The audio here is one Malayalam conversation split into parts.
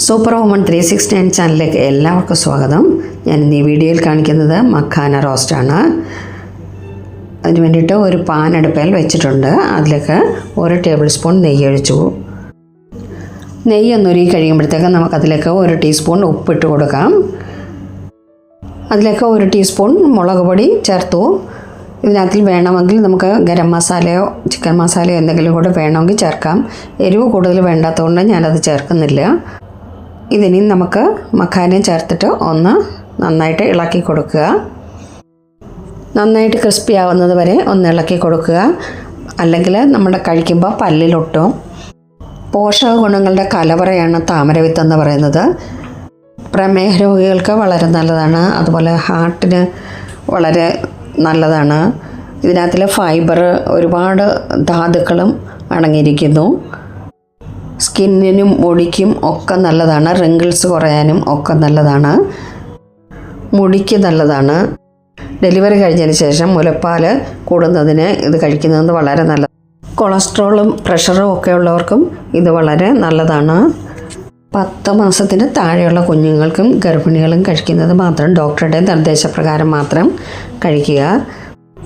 Super human three sixty nine ചാനലിലേക്ക് എല്ലാവർക്കും സ്വാഗതം. ഞാൻ ഇന്ന് ഈ വീഡിയോയിൽ കാണിക്കുന്നത് മഖാന റോസ്റ്റാണ് അതിന് വേണ്ടിയിട്ട് ഒരു പാൻ അടുപ്പയിൽ വെച്ചിട്ടുണ്ട്. അതിലേക്ക് ഒരു ടേബിൾ സ്പൂൺ നെയ്യ് ഒഴിച്ചു. നെയ്യ് ഒന്നുരുകി കഴിയുമ്പോഴത്തേക്ക് നമുക്കതിലേക്ക് ഒരു ടീസ്പൂൺ ഉപ്പിട്ട് കൊടുക്കാം. അതിലേക്ക് ഒരു ടീസ്പൂൺ മുളക് പൊടി ചേർത്തു. ഇതിനകത്തിൽ വേണമെങ്കിൽ നമുക്ക് ഗരം മസാലയോ ചിക്കൻ മസാലയോ എന്തെങ്കിലും കൂടെ വേണമെങ്കിൽ ചേർക്കാം. എരിവ് കൂടുതൽ വേണ്ടാത്തതുകൊണ്ട് ഞാനത് ചേർക്കുന്നില്ല. ഇതിനി നമുക്ക് മഖാനയും ചേർത്തിട്ട് ഒന്ന് നന്നായിട്ട് ഇളക്കി കൊടുക്കുക. നന്നായിട്ട് ക്രിസ്പി ആവുന്നത് വരെ ഒന്ന് ഇളക്കി കൊടുക്കുക. അല്ലെങ്കിൽ നമ്മുടെ കഴിക്കുമ്പോൾ പല്ലിലൊട്ടും. പോഷക ഗുണങ്ങളുടെ കലവറയാണ് താമരവിത്ത് എന്ന് പറയുന്നത്. പ്രമേഹ രോഗികൾക്ക് വളരെ നല്ലതാണ്. അതുപോലെ ഹാർട്ടിന് വളരെ നല്ലതാണ്. ഇതിനകത്തിലെ ഫൈബർ ഒരുപാട് ധാതുക്കളും അടങ്ങിയിരിക്കുന്നു. സ്കിന്നിനും മുടിക്കും ഒക്കെ നല്ലതാണ്. റിങ്കിൾസ് കുറയാനും ഒക്കെ നല്ലതാണ്. മുടിക്ക് നല്ലതാണ്. ഡെലിവറി കഴിഞ്ഞതിന് ശേഷം മുലപ്പാൽ കൂടുന്നതിന് ഇത് കഴിക്കുന്നത് വളരെ നല്ലത് കൊളസ്ട്രോളും പ്രഷറും ഒക്കെ ഉള്ളവർക്കും ഇത് വളരെ നല്ലതാണ്. പത്ത് മാസത്തിന് താഴെയുള്ള കുഞ്ഞുങ്ങൾക്കും ഗർഭിണികളും കഴിക്കുന്നത് മാത്രം ഡോക്ടറുടെ നിർദ്ദേശപ്രകാരം മാത്രം കഴിക്കുക.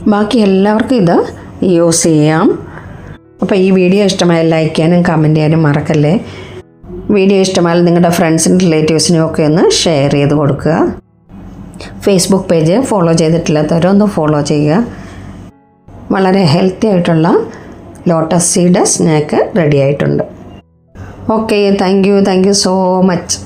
ബാക്കി എല്ലാവർക്കും ഇത് യൂസ് ചെയ്യാം. അപ്പോൾ ഈ വീഡിയോ ഇഷ്ടമായ ലൈക്ക് ചെയ്യാനും കമന്റ് ചെയ്യാനും മറക്കല്ലേ? വീഡിയോ ഇഷ്ടമായാൽ നിങ്ങളുടെ ഫ്രണ്ട്സിനും റിലേറ്റീവ്സിനും ഒക്കെ ഒന്ന് ഷെയർ ചെയ്ത് കൊടുക്കുക. ഫേസ്ബുക്ക് പേജ് ഫോളോ ചെയ്തിട്ടില്ലാത്തവരൊന്ന് ഫോളോ ചെയ്യുക. വളരെ ഹെൽത്തി ആയിട്ടുള്ള ലോട്ടസ് സീഡ് സ്നാക്ക് റെഡി ആയിട്ടുണ്ട്. Okay thank you thank you so much